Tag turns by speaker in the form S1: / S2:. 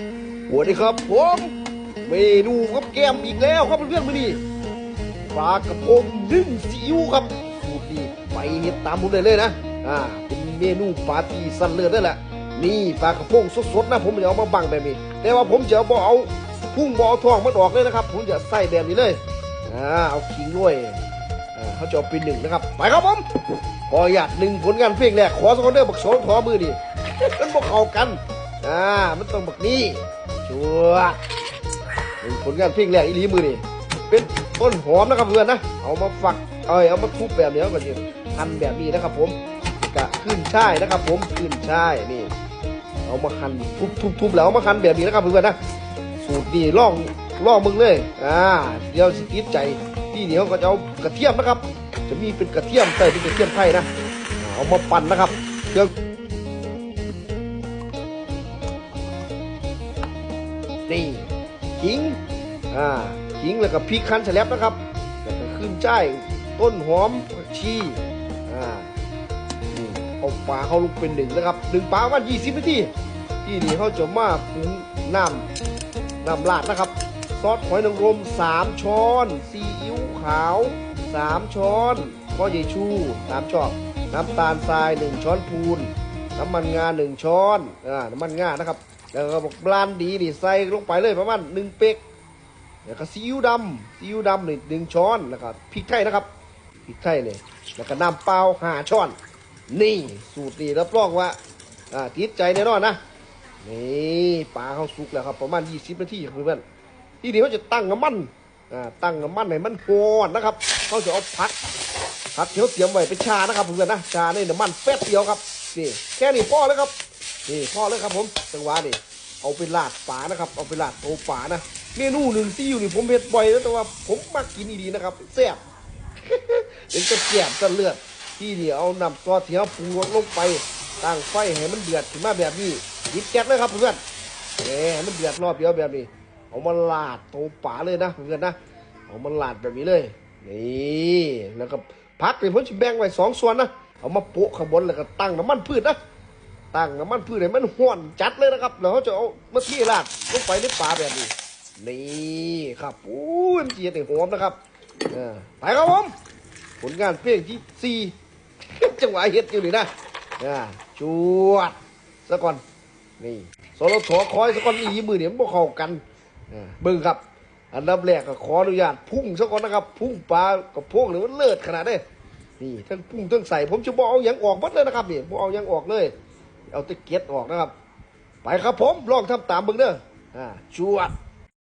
S1: สวัสดีครับผมเมนูกับแก้มอีกแล้วครับเพื่อนๆมื้อนี้ปลากระพงนึ่งซีอิ๊วครับสูตรนี้ไปเฮ็ดตามผมได้เลยนะอ่าเป็นเมนูปาร์ตี้สันเลิศได้แหละนี่ปลากระพงสดๆนะผมจะเอามาบังแบบนี้ แต่ว่าผมจะบ่เอาพุ่งบ่เอาท้องมันออกเลยนะครับ ผมจะใส่แบบนี้เลยอ่าเอาขิงด้วยอ่าเขาจะเอาไปหนึ่งนะครับไปครับผมขออยากหนึ่งผลงานเพลงแรกขอสกอนเดอร์บักโสนขอมือดิมันบอกเข้ากัน อ่า มันต้องแบบนี้ ชัวร์เป็นผลงานเพลงแรกอีหลีมือนี่เป็นต้นหอมนะครับเพื่อนนะ เอามาฝัก เอ้ย เอามาทุบแบบนี้แล้วก็จะหั่นแบบนี้นะครับผมกะขึ้นช่ายนะครับ ผม ขึ้นช่ายนี่ เอามาหั่นทุบทุบทุบแล้วเอามาหั่นแบบนี้นะครับเพื่อนนะ สูตรดีล่องล่องมึงเลย อ่า เดี๋ยวสิติดใจที่เหนียวก็จะเอากระเทียมนะครับ จะมีเป็นกระเทียมใส่เป็นกระเทียมไทยนะ เอามาปั่นนะครับเครื่อง นี่ขิงอ่าขิงแล้วก็พริกคั้นแฉลบนะครับแล้วก็ขึ้นช่ายต้นหอมผักชีอ่านี่เอาปลาเข้าลงเป็นหนึ่งนะครับหนึ่งปลาประมาณ20นาทีที่นี่เขาจะมาปรุงน้ำน้ำราดนะครับซอสหอยนางรม 3 ช้อนซีอิ๊วขาว 3 ช้อนข้อใหญ่ชู 3ช้อนน้ำตาลทราย 1 ช้อนพูน น้ำมันงา 1 ช้อนอ่าน้ำมันงานะครับ แล้วก็บอกบรานดีนี่ใส่ลงไปเลยประมาณ1เป๊กแล้วก็ซีอิ๊วดำซีอิ๊วดำนี่หนึ่งช้อนแล้วก็พริกไทยนะครับพริกไทยเนี่ยแล้วก็น้ำเปล่าห้าช้อน นี่สูตรนี้รับรองว่าอ่าติดใจแน่นอนนะนี่ปลาเขาสุกแล้วครับประมาณ 20 นาทีครับเพื่อนๆที่นี่เขาจะตั้งน้ำมันอ่าตั้งน้ำมันให้มันโอนนะครับเขาจะเอาผักผักที่เขาเตรียมไว้เป็นชานะครับเพื่อนๆนะชาในน้ำมันแป๊บเดียวครับนี่แค่นี้พอแล้วครับ นี่พอแล้วครับผมจังหวะนี่เอาไปลาดปลานะครับ เอาไปลาดโตปลานะเมนูหนึ่งที่อยู่นี่ผมเผ็ดบ่อยแล้วแต่ว่าผมมักกินดีๆนะครับแซ่บเป็นกระเจี๊ยบกระเลือดที่นี่เอานำซอสที่เขาปรุงรสลงไปตั้งไฟให้มันเดือดขึ้นมาแบบนี้ยิบแก๊สเลยครับเพื่อนเอ๊ให้มันเดือดรอบเดียวแบบนี้ เอามาลาดโตปลาเลยนะเพื่อนนะเอามาลาดแบบนี้เลยนี่แล้วก็พักเนี่ยผมจะแบ่งไว้สองส่วนนะเอามาโปะข้างบนแล้วก็ตั้งน้ำมันพืชนะ ตั้งน้ำมันพืชให้มันห้วนจัดเลยนะครับแล้วเขาจะเอามาที่ราดลงไปในปลาแบบนี้ นี่ครับอู้ยมันเจียดหอมนะครับอไปครับผมผลงานเพลงที่สี่จังหวะเฮ็ดอยู่นี่นะอ่าจวดซะก่อนนี่โซโลถอคอยซะก่อนอีมือเนี่ยมันเข้ากันอ่าเบิ่งครับ อันดับแรกก็ขออนุญาตพุ่งซะก่อนนะครับ พุ่งปลากับพวกนี่มันเลิศขนาดนี้นี่ทั้งพุ่งทั้งใส่ผมจะบ่เอาหยังออกหมดเลยนะครับนี่บ่เอาหยังออกเลย เอาตะเกียบออกนะครับ ไปครับผมลองทำตามเบิ่งเด้ออ่าจวด